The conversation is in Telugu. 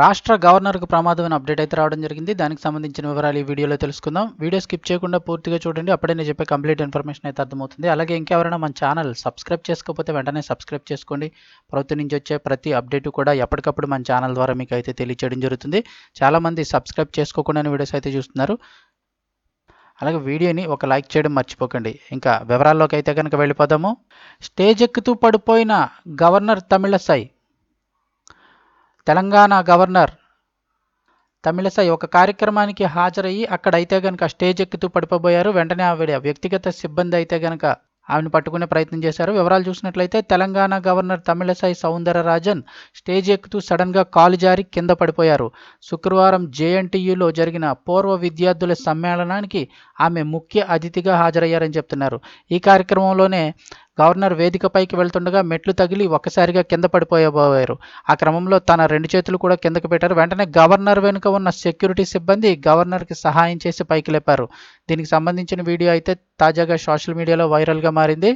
రాష్ట్ర గవర్నర్కు ప్రమాదమైన అప్డేట్ అయితే రావడం జరిగింది. దానికి సంబంధించిన వివరాలు ఈ వీడియోలో తెలుసుకుందాం. వీడియో స్కిప్ చేయకుండా పూర్తిగా చూడండి. అప్పుడే నేను చెప్పే కంప్లీట్ ఇన్ఫర్మేషన్ అయితే అర్థమవుతుంది. అలాగే ఇంకెవరైనా మన ఛానల్ సబ్స్క్రైబ్ చేసుకోకపోతే వెంటనే సబ్స్క్రైబ్ చేసుకోండి. ప్రభుత్వం నుంచి వచ్చే ప్రతి అప్డేట్ కూడా ఎప్పటికప్పుడు మన ఛానల్ ద్వారా మీకు అయితే తెలియచేయడం జరుగుతుంది. చాలామంది సబ్స్క్రైబ్ చేసుకోకుండా వీడియోస్ అయితే చూస్తున్నారు. అలాగే వీడియోని ఒక లైక్ చేయడం మర్చిపోకండి. ఇంకా వివరాల్లోకి అయితే కనుక వెళ్ళిపోదాము. స్టేజ్ ఎక్కుతూ పడిపోయిన గవర్నర్ తమిళసై తెలంగాణ గవర్నర్ తమిళసై ఒక కార్యక్రమానికి హాజరయ్యి అక్కడ అయితే గనక స్టేజ్ ఎక్కుతూ పడిపోబోయారు. వెంటనే ఆవిడ వ్యక్తిగత సిబ్బంది అయితే గనక ఆమెను పట్టుకునే ప్రయత్నం చేశారు. వివరాలు చూసినట్లయితే తెలంగాణ గవర్నర్ తమిళసై సౌందరరాజన్ స్టేజ్ ఎక్కుతూ సడన్గా కాలు జారి కింద పడిపోయారు. శుక్రవారం జేఎన్టీయూలో జరిగిన పూర్వ విద్యార్థుల సమ్మేళనానికి ఆమె ముఖ్య అతిథిగా హాజరయ్యారని చెప్తున్నారు. ఈ కార్యక్రమంలోనే గవర్నర్ వేదికపైకి వెళ్తుండగా మెట్లు తగిలి ఒక్కసారిగా కింద పడిపోయబోయారు ఆ క్రమంలో తన రెండు చేతులు కూడా కిందకు పెట్టారు. వెంటనే గవర్నర్ వెనుక ఉన్న సెక్యూరిటీ సిబ్బంది గవర్నర్కి సహాయం చేసి పైకి లేపారు. దీనికి సంబంధించిన వీడియో అయితే తాజాగా సోషల్ మీడియాలో వైరల్గా మారింది.